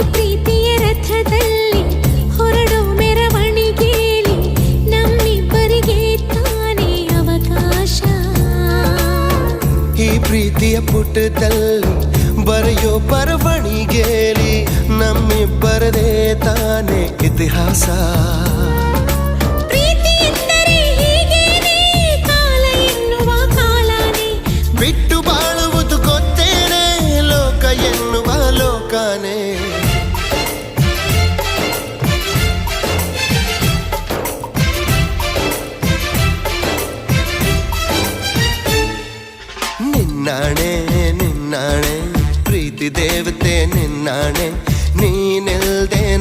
ಪ್ರೀತಿಯ ರಥದಲ್ಲಿ ಹೊರಡೋ ಮೆರವಣಿಗೆಯಲ್ಲಿ ನಮ್ಮಿಬ್ಬರಿಗೆ ತಾನೇ ಅವಕಾಶ. ಈ ಪ್ರೀತಿಯ ಪುಟದಲ್ಲಿ ಬರೆಯೋ ಬರವಣಿಗೆಲಿ ನಮ್ಮಿಬ್ಬರದೇ ತಾನೇ ಇತಿಹಾಸ. ಬಿಟ್ಟು ಬಾಳುವುದು ಗೊತ್ತೇನೆ ಲೋಕ ಎನ್ನುವ ಲೋಕನೇ. ನಿನ್ನಾಣೆ ನಿನ್ನಾಣೆ. ಪ್ರೀತಿ ದೇವತೆ ನಿನ್ನಾಣೆ. ನೀನಿಲ್ದೆ